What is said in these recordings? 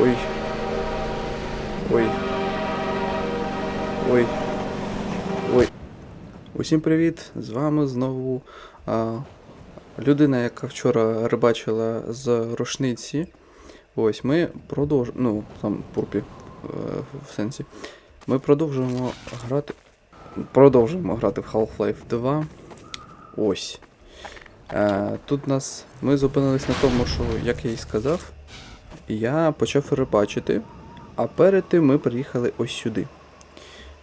Ой. Ой. Ой. Ой. Усім привіт! З вами знову а, людина, яка вчора рибачила з рушниці. Ось ми продовжуємо. Ну, там пурпі е, в сенсі. Ми продовжуємо грати. Продовжуємо грати в Half-Life 2. Ось. Е, тут нас. Ми зупинились на тому, що, як я і сказав, я почав рибачити, а перед тим ми приїхали ось сюди.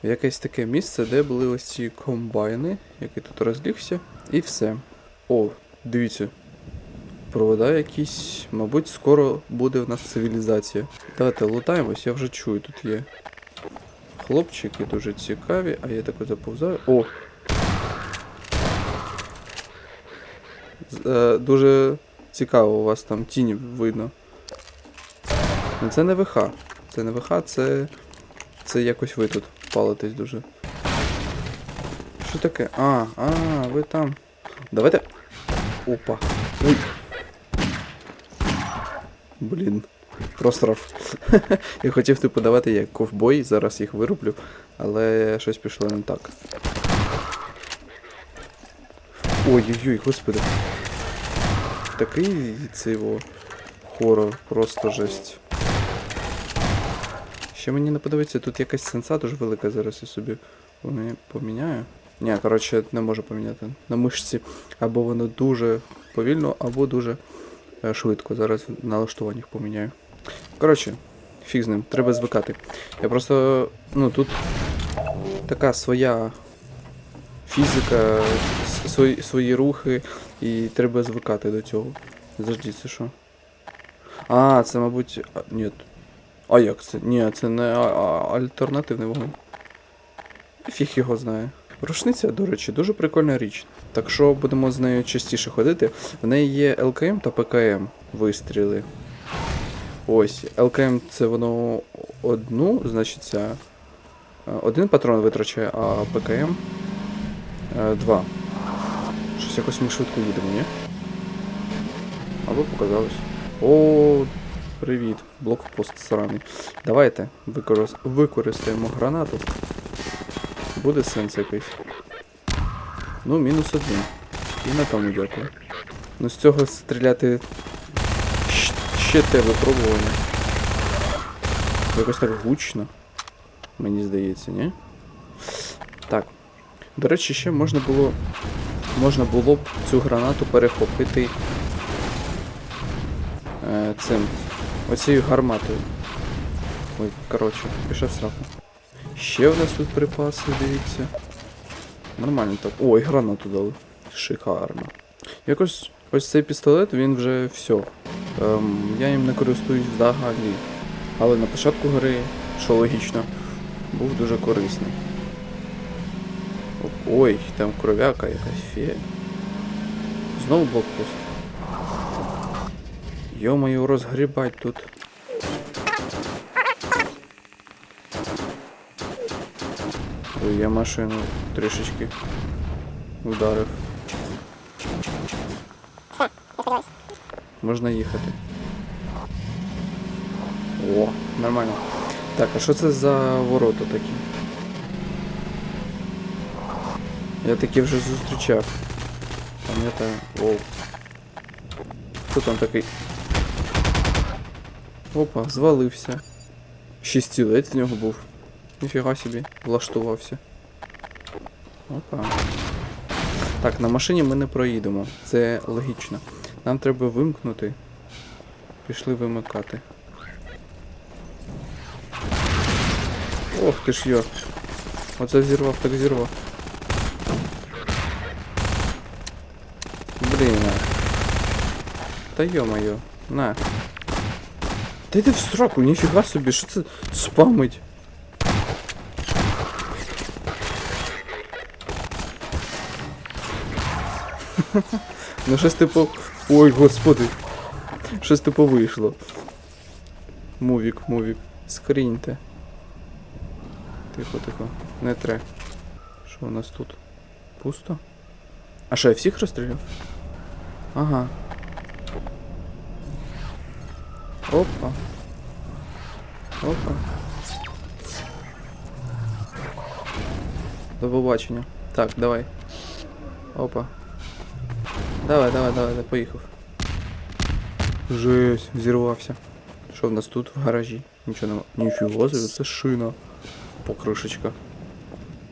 В якесь таке місце, де були ось ці комбайни, який тут розлігся, і все. О, дивіться. Провода якісь, мабуть, скоро буде в нас цивілізація. Давайте лутаємось, я вже чую, тут є хлопчики дуже цікаві, а я тако заповзаю. О! Е, дуже цікаво, у вас там тіні видно. Ну це не ВХ. Це не ВХ, це. Це якось ви тут палитесь дуже. Що таке? А, а, ви там. Давайте. Опа. Ой. Блін. Просрав. Я хотів типу давати як ковбой, зараз їх вироблю, але щось пішло не так. Ой-ой-ой, господи. Такий цей хорор, просто жесть. Ще мені не подобається, тут якась сенса дуже велика, зараз я собі поміняю. Ні, коротше, не можу поміняти на мишці. Або воно дуже повільно, або дуже е, швидко. Зараз налаштуваннях поміняю. Коротше, фіг з ним, треба звикати. Я просто, ну тут така своя фізика, свої, свої рухи, і треба звикати до цього. Завжди це що? А, це, мабуть. А, ні. А як це? Ні, це не альтернативний вогонь. Фіг його знає. Рушниця, до речі, дуже прикольна річ. Так що будемо з нею частіше ходити. В неї є ЛКМ та ПКМ вистріли. Ось, ЛКМ це воно одну, значить, ця, е, один патрон витрачає, а ПКМ е, два. Щось якось ми швидко їдемо, ні? Або показалось. О, привіт, блокпост сраний. Давайте викорис- використаємо гранату. Буде сенс якийсь. Ну, мінус один. І на тому дякую. Ну з цього стріляти ще те випробування. Якось так гучно. Мені здається, ні? Так. До речі, ще можна було. Можна було б цю гранату перехопити е, цим. Оцією гарматою. Ой, коротше, пішов сраку. Ще в нас тут припаси, дивіться. Нормально так. Ой, гранату дали. Шикарно. Якось ось цей пістолет, він вже все. Ем, я їм не користуюсь взагалі. Але на початку гри, що логічно, був дуже корисний. Ой, там кров'яка якась фея. Знову блокпост. Йо-моє, розгрібать тут. Ой, я машину трішечки ударив. Можна їхати. О, нормально. Так, а що це за ворота такі? Я такі вже зустрічав. Пам'ятаю. Оу. Хто там такий? Опа, звалився. Ще стілець в нього був. Ніфіга собі, влаштувався. Опа. Так, на машині ми не проїдемо. Це логічно. Нам треба вимкнути. Пішли вимикати. Ох ти ж йо. Оце зірвав, так зірвав. Блін. Та йо-моє, на. Та йди в сраку, ніфіга собі, що це спамить? Ну щось типу. Ой, господи. Щось типу вийшло. Мувік, мувік. Скріньте. Тихо, тихо. Не тре. Що у нас тут? Пусто? А що, я всіх розстріляв? Ага. Опа. Опа. До побачення. Так, давай. Опа. Давай, давай, давай, давай, поїхав. Жесть, взірвався. Що в нас тут в гаражі? Нічого нема. Ніфіга собі, це шина. Покришечка.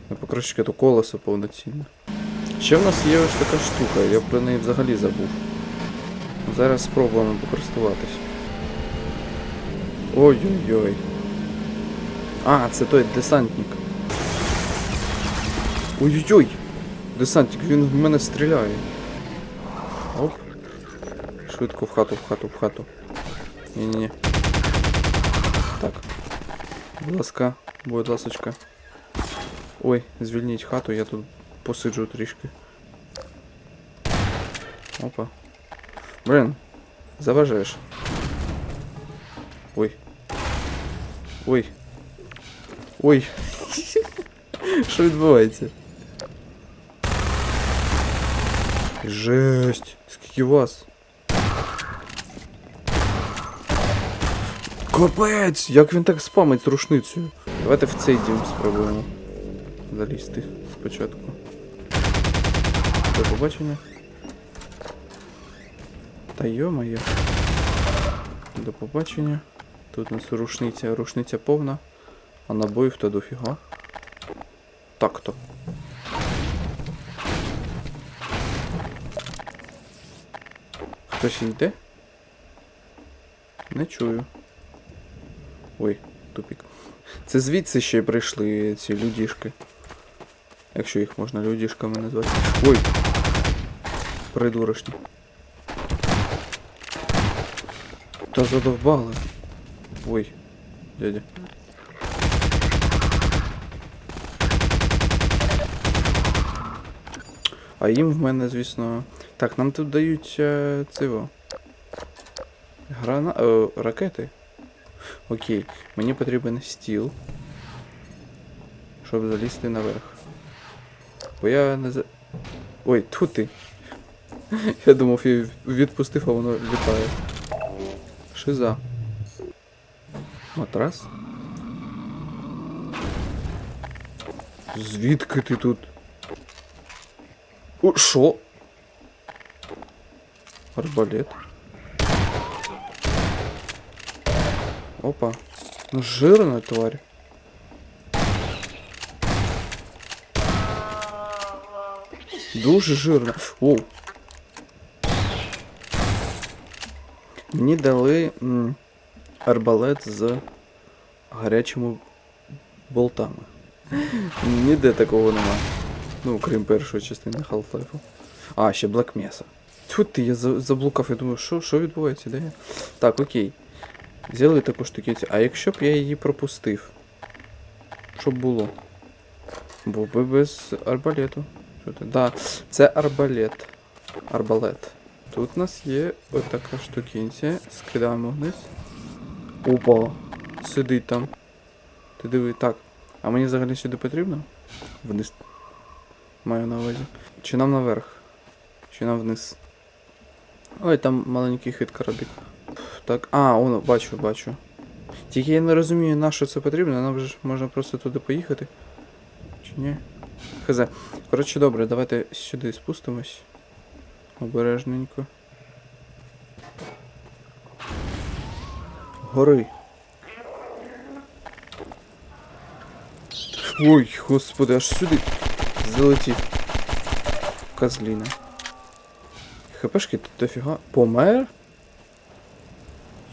Не покришечка, то колесо повноцінне. Ще в нас є ось така штука, я про неї взагалі забув. Зараз спробуємо покористуватись. Ой-ой-ой. А, це той десантник. Ой-ой-ой! Десантник, він в мене стріляє. Оп. Швидко в хату, в хату, в хату. Ні-ні-ні. Так. Будь ласка, будь ласочка. Ой, звільніть хату, я тут посиджу трішки. Опа. Блин, заважаєш. Ой. Ой. Ой. Що відбувається? Жесть. Скільки вас? Капець! Як він так спамить з рушницею? Давайте в цей дім спробуємо залізти спочатку. До побачення. Та йо-моє. До побачення. Тут у нас рушниця, рушниця повна, а набоїв то дофіга. Так-то. Хтось йде? Не чую. Ой, тупік. Це звідси ще прийшли ці людішки. Якщо їх можна людішками назвати. Ой! Придурочні. Та задовбали. Ой, дядя. А їм в мене, звісно. Так, нам тут дають е, циво. Грана... Е, ракети. Окей, мені потрібен стіл. Щоб залізти наверх. Бо я не за. Ой, тут ти. Я думав, я відпустив, а воно літає. Шиза. Матрас? Звідки ти тут? О, шо? Арбалет. Опа. Ну жирна тварь. Дуже жирна. Оу. Мені дали арбалет з гарячими болтами. Ніде такого нема. Ну, крім першої частини Half-Life. А, ще Black Mesa. Тьфу ти, я заблукав, я думаю, що, що відбувається, де я? Так, окей. Взяли таку штукицю. А якщо б я її пропустив? Що б було? Був би без арбалету. Що ти? Да, це арбалет. Арбалет. Тут у нас є отака штукінця. Скидаємо вниз. Опа! Сидить там. Ти диви, так. А мені взагалі сюди потрібно? Вниз. Маю на увазі. Чи нам наверх? Чи нам вниз? Ой, там маленький хит карабік. Так. А, воно, бачу, бачу. Тільки я не розумію, на що це потрібно, нам же можна просто туди поїхати. Чи ні? Хз. Коротше, добре, давайте сюди спустимось. Обережненько. Гори. Ой, господи, аж сюди залетів. Козліна. ХПшки тут дофіга. Помер?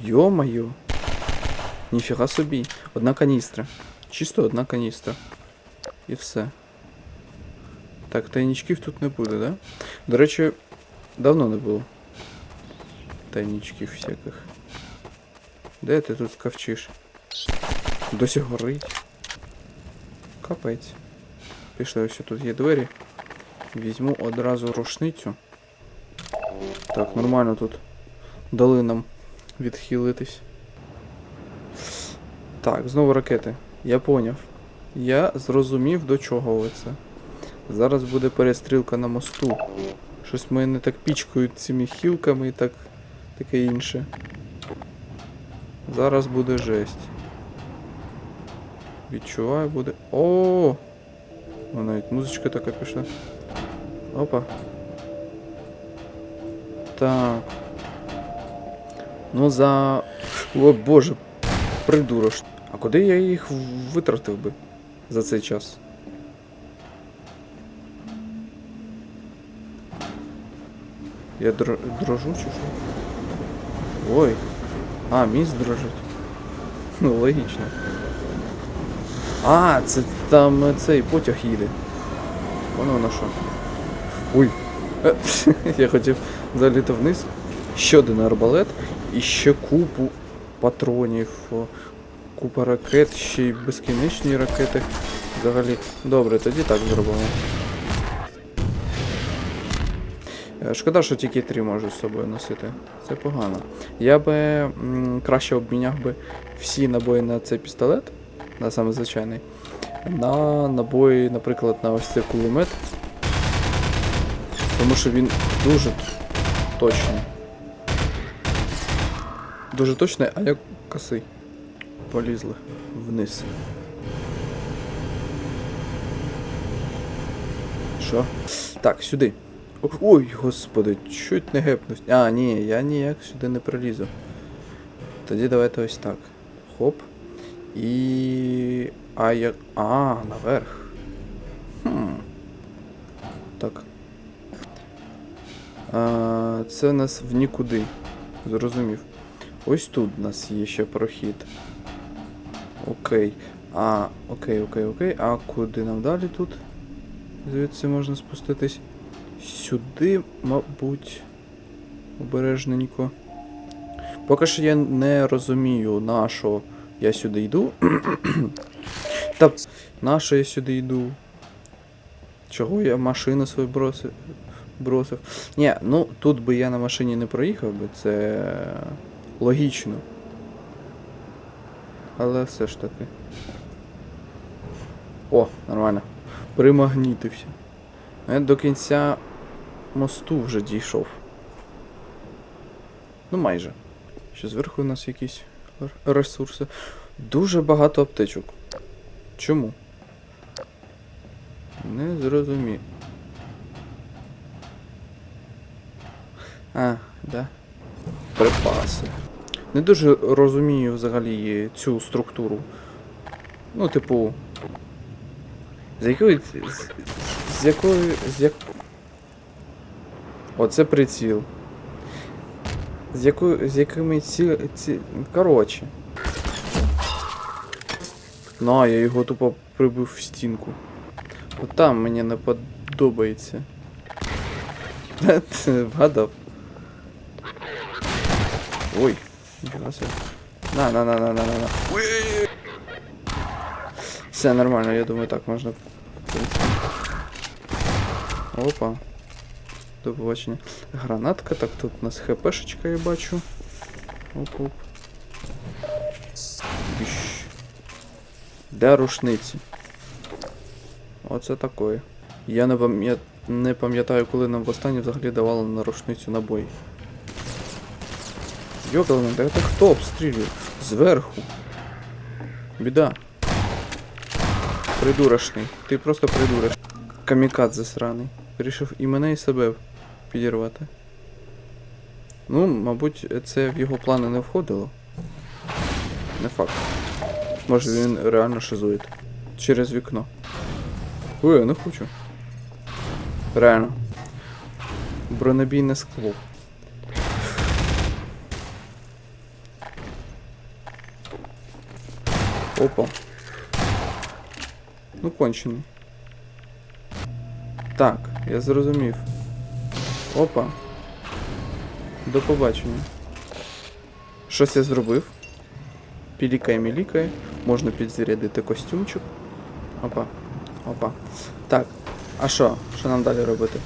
Йо-моє. Ніфіга собі. Одна каністра. Чисто одна каністра. І все. Так, тайнічків тут не буде, да? До речі, давно не було. Тайнічків всяких. Де ти тут скавчиш? Досі горить. Капець. Пішли, ось тут є двері. Візьму одразу рушницю. Так, нормально тут дали нам відхилитись. Так, знову ракети. Я поняв. Я зрозумів, до чого ви це. Зараз буде перестрілка на мосту. Щось мене так пічкають цими хілками і так таке інше. Зараз буде жесть. Відчуваю, буде. О! О, навіть музичка така пішла. Опа. Так. Ну за. О боже, придурош. А куди я їх витратив би за цей час? Я дро... дрожу чи що? Ой. А, міст дрожить. Ну, логічно. А, це там цей потяг їде. Воно воно що. Ой. Е, Я хотів заліти вниз. Ще один арбалет і ще купу патронів. Купа ракет, ще й безкінечні ракети. Взагалі. Добре, тоді так зробимо. Шкода, що тільки три можу з собою носити. Це погано. Я би м, краще обміняв би всі набої на цей пістолет, на саме звичайний, на набої, наприклад, на ось цей кулемет. Тому що він дуже точний. Дуже точний, а як косий. Полізли вниз. Що? Так, сюди. Ой, господи, чуть не гепнусь. А, ні, я ніяк сюди не пролізу. Тоді давайте ось так. Хоп. І. А як. А, наверх. Хм. Так. А, це нас в нікуди. Зрозумів. Ось тут у нас є ще прохід. Окей. А, окей, окей, окей. А куди нам далі тут? Звідси можна спуститись. Сюди, мабуть, обережненько. Поки що я не розумію, на що я сюди йду. Та на що я сюди йду? Чого я машину свою бросив? бросив? Ні, ну тут би я на машині не проїхав би, це логічно. Але все ж таки. О, нормально. Примагнітився. Я до кінця мосту вже дійшов. Ну майже. Ще зверху у нас якісь ресурси. Дуже багато аптечок. Чому? Не зрозумів. А, да. Припаси. Не дуже розумію взагалі цю структуру. Ну, типу. З якої. З, з якої. З як... Оце приціл. З якою. З якими ці. ці... Коротше. Ну, а я його тупо прибив в стінку. От там мені не подобається. Вгадав. Ой. На, на, на, на, на, на, на. Все нормально, я думаю, так можна. Опа. До побачення. Гранатка, так тут у нас хпшечка я бачу. Оп-оп. Де рушниці? Оце такое. Я не пам'ят... не пам'ятаю, коли нам востаннє взагалі давали на рушницю набої. Йокалмен, да это хто обстрілює? Зверху. Біда. Придурочний. Ти просто придуриш. Камікадзе сраний. Вирішив і мене, і себе підірвати. Ну, мабуть, це в його плани не входило. Не факт. Може він реально шизує. Через вікно. Ой, я не хочу. Реально. Бронебійне скло. Опа. Ну, кончений. Так, я зрозумів. Опа. До побачення. Щось я зробив. Пілікає мілікає. Можна підзарядити костюмчик. Опа. Опа. Так. А що? Що нам далі робити?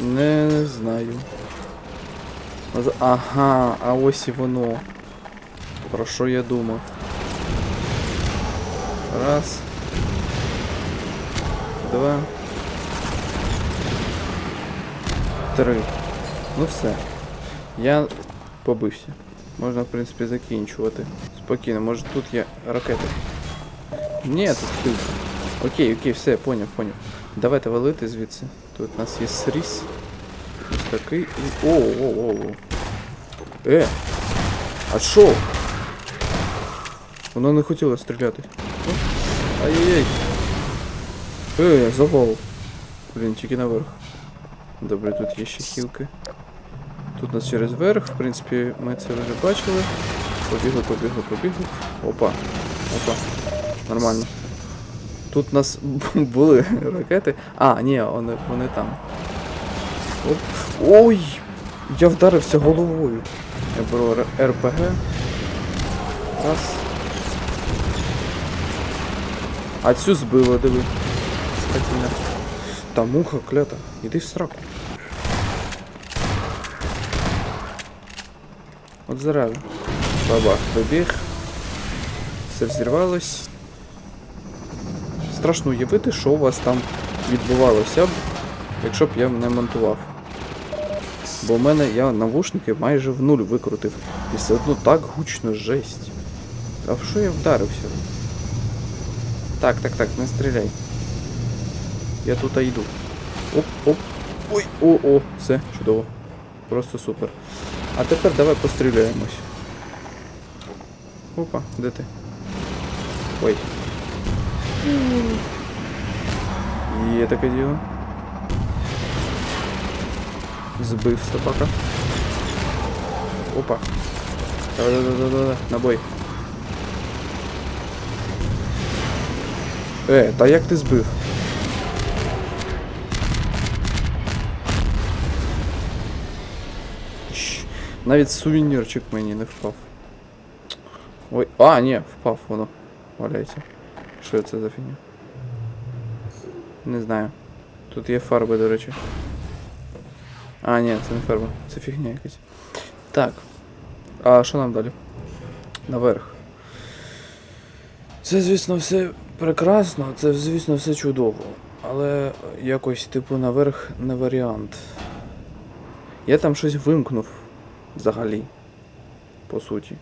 Не знаю. Ага, а ось і воно. Про що я думав? Раз. Два. Три. Ну все. Я побився. Можна, в принципі, закінчувати. Спокійно, може тут є ракети. Ні, тут хилка. Окей, окей, все, поняв, поняв. Давайте валити звідси. Тут у нас є сріз. Ось такий. і- О, о, о, о. Е! А що? Воно не хотіло стріляти. Ай-яй-яй. Е, завал. Блін, тільки наверх. Добре, тут є ще хілки. Тут нас через верх, в принципі, ми це вже бачили. Побігли, побігли, побігли. Опа. Опа. Нормально. Тут у нас були ракети. А, ні, вони, вони там. Оп. Ой! Я вдарився головою. Я беру РПГ. Раз. А цю збило, диви. Скотина. Та муха клята. Іди в сраку. От зараза. Бабах, добіг. Все взірвалось. Страшно уявити, що у вас там відбувалося б, якщо б я не монтував. Бо в мене я навушники майже в нуль викрутив. І все одно так гучно жесть. А в що я вдарився? Так, так, так, не стріляй. Я тут йду. Оп, оп. Ой, о, о, все, чудово. Просто супер. А тепер давай постріляємось. Опа, де ти? Ой. Є таке діло. Збив собака. Опа. Да-да-да-да-да. Набой. Е, та як ти збив? Навіть сувенірчик мені не впав. Ой, а, ні, впав воно. Валяється. Що це за фігня? Не знаю. Тут є фарби, до речі. А, ні, це не фарба, це фігня якась. Так. А що нам далі? Наверх. Це, звісно, все прекрасно, це, звісно, все чудово. Але якось, типу, наверх не варіант. Я там щось вимкнув взагалі. По суті.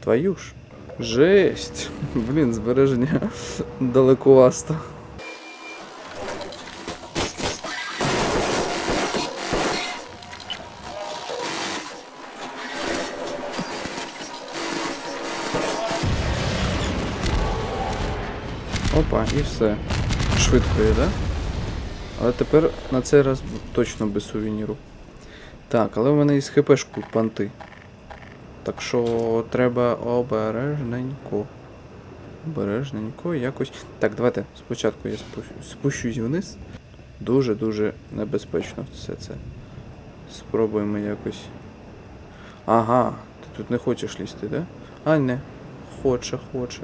Твою ж. Жесть. Блін, збереження далековасто. Опа, і все. Швидко є, да? Але тепер на цей раз точно без сувеніру. Так, але в мене із хпшку панти. Так що треба обережненько. Обережненько якось. Так, давайте спочатку я спущ- спущусь вниз. Дуже-дуже небезпечно все це. Спробуємо якось. Ага, ти тут не хочеш лізти, да? А, не. Хоче, хоче.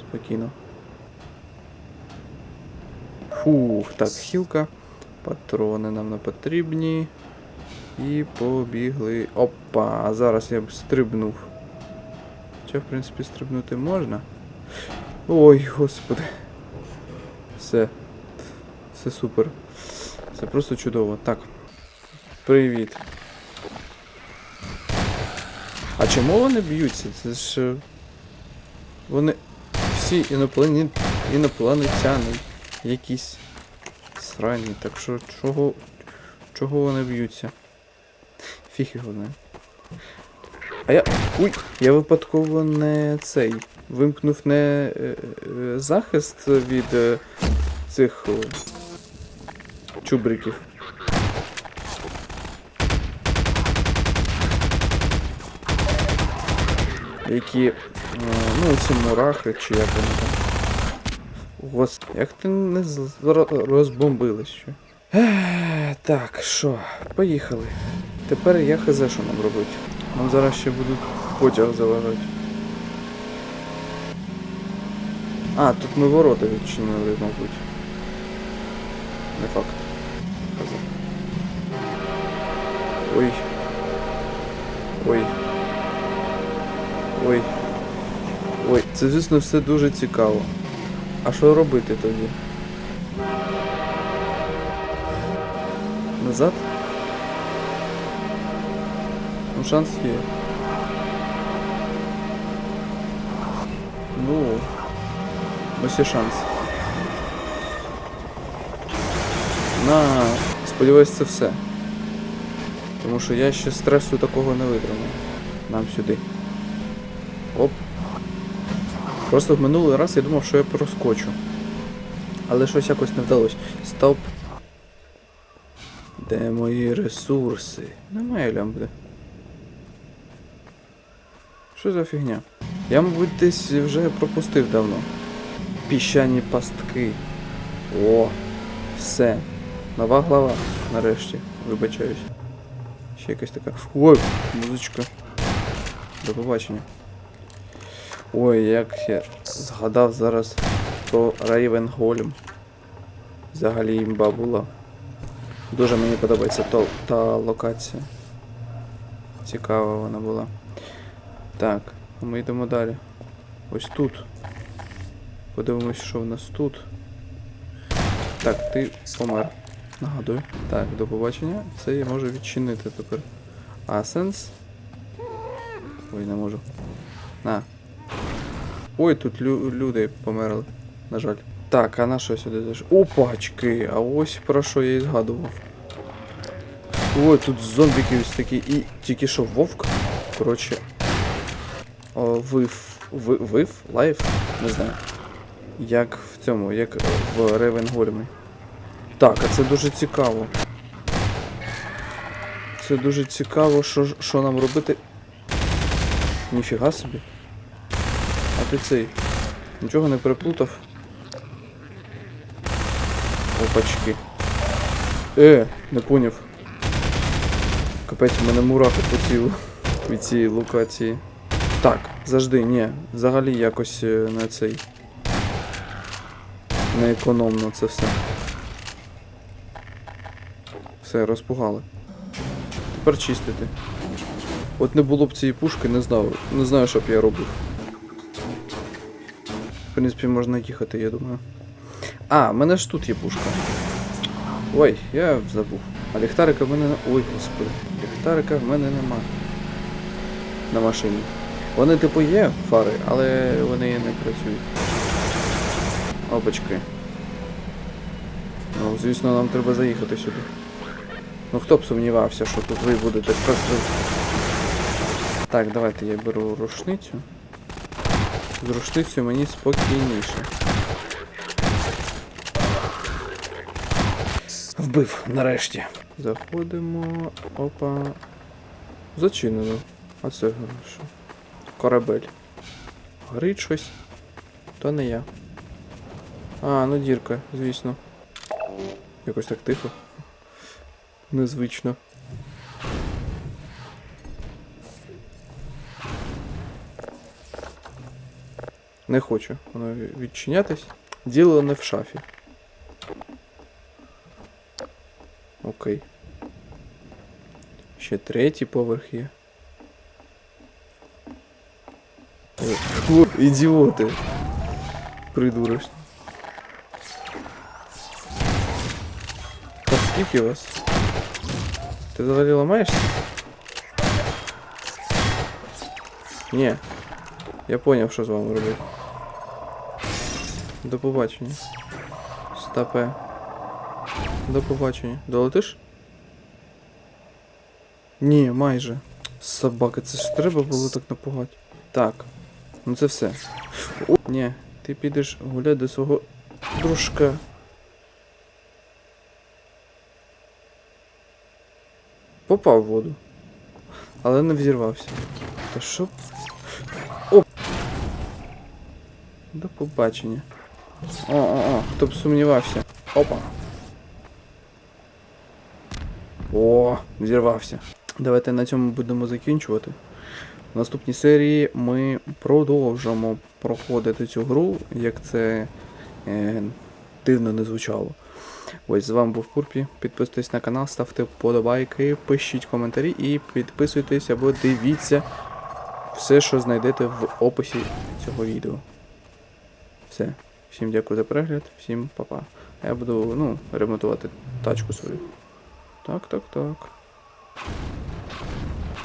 Спокійно. Фух, так, хілка. Патрони нам не потрібні. І побігли. Опа, а зараз я б стрибнув. Хоча, в принципі, стрибнути можна. Ой, господи. Все. Все супер. Це просто чудово. Так. Привіт. А чому вони б'ються? Це ж. е, Вони всі іноплані... інопланетяни якісь срані. Так що чого. Чого вони б'ються? Фіг його знає. А я. Уй! Я випадково не цей. Вимкнув не е, е, захист від е, цих чубриків. Які. е, ну, ці мурахи, чи як вони там. Гос... Як ти не з- ро- розбомбились ще? Так, що, поїхали. Тепер я хз, що нам робити. Нам зараз ще будуть потяг заважати. А, тут ми ворота відчинили, мабуть. Не факт. Хз. Ой. Ой. Ой. Ой, це, звісно, все дуже цікаво. А що робити тоді? Назад? Ну, шанс є. Ну Ось є шанс. На, сподіваюсь, це все. Тому що я ще стресу такого не витримав. Нам сюди. Оп. Просто в минулий раз я думав, що я проскочу. Але щось якось не вдалося. Стоп. Де мої ресурси? Немає лямбди. Що за фігня? Я, мабуть, десь вже пропустив давно. Піщані пастки. О, все. Нова глава, нарешті. Вибачаюсь. Ще якась така. Ой, музичка. До побачення. Ой, як я згадав зараз про Рейвенголем. Взагалі імба була. Дуже мені подобається то, та локація. Цікава вона була. Так, ми йдемо далі. Ось тут. Подивимось, що в нас тут. Так, ти помер. Нагадую. Так, до побачення. Це я можу відчинити тепер. Асенс. Ой, не можу. На. Ой, тут лю- люди померли. На жаль. Так, а на що сюди зайшов? Опачки! А ось про що я і згадував. Ой, тут зомбіки ось такі. І тільки що вовк. Коротше. Вив. Ви, вив? Лайф? Не знаю. Як в цьому, як в Ревенгольмі. Так, а це дуже цікаво. Це дуже цікаво, що, що нам робити. Ніфіга собі. А ти цей. Нічого не переплутав. Опачки. Е, не поняв. Капець, у мене мурахи поціли від цієї локації. Так, завжди, ні. Взагалі якось е, на цей. Не економно це все. Все, розпугали. Тепер чистити. От не було б цієї пушки, не знав. Не знаю, що б я робив. В принципі, можна їхати, я думаю. А, в мене ж тут є пушка. Ой, я забув. А ліхтарика в мене не. Ой, господи. Ліхтарика в мене нема. На машині. Вони типу є фари, але вони не працюють. Опачки. Ну, звісно, нам треба заїхати сюди. Ну хто б сумнівався, що тут ви будете просто. Так, давайте я беру рушницю. З рушницею мені спокійніше. Вбив, нарешті. Заходимо. Опа. Зачинено. А це що? Корабель. Горить щось. То не я. А, ну дірка, звісно. Якось так тихо. Незвично. Не хочу воно відчинятись. Діло не в шафі. Окей. Ще третій поверх є. О, ідіоти. Придурочні. Та скільки вас? Ти взагалі ламаєшся? Ні. Я поняв, що з вами робити. До побачення. Стопе. До побачення. Долетиш? Ні, майже. Собака, це ж треба було так напугати. Так. Ну це все. О, ні, ти підеш гуляти до свого дружка. Попав в воду. Але не взірвався. Та що? О! До побачення. О, о, о, хто б сумнівався. Опа. О, зірвався. Давайте на цьому будемо закінчувати. В наступній серії ми продовжимо проходити цю гру, як це е, дивно не звучало. Ось з вами був Курпі. Підписуйтесь на канал, ставте вподобайки, пишіть коментарі і підписуйтесь або дивіться все, що знайдете в описі цього відео. Все. Всім дякую за перегляд, всім па-па. Я буду ну, ремонтувати тачку свою. Так, так, так.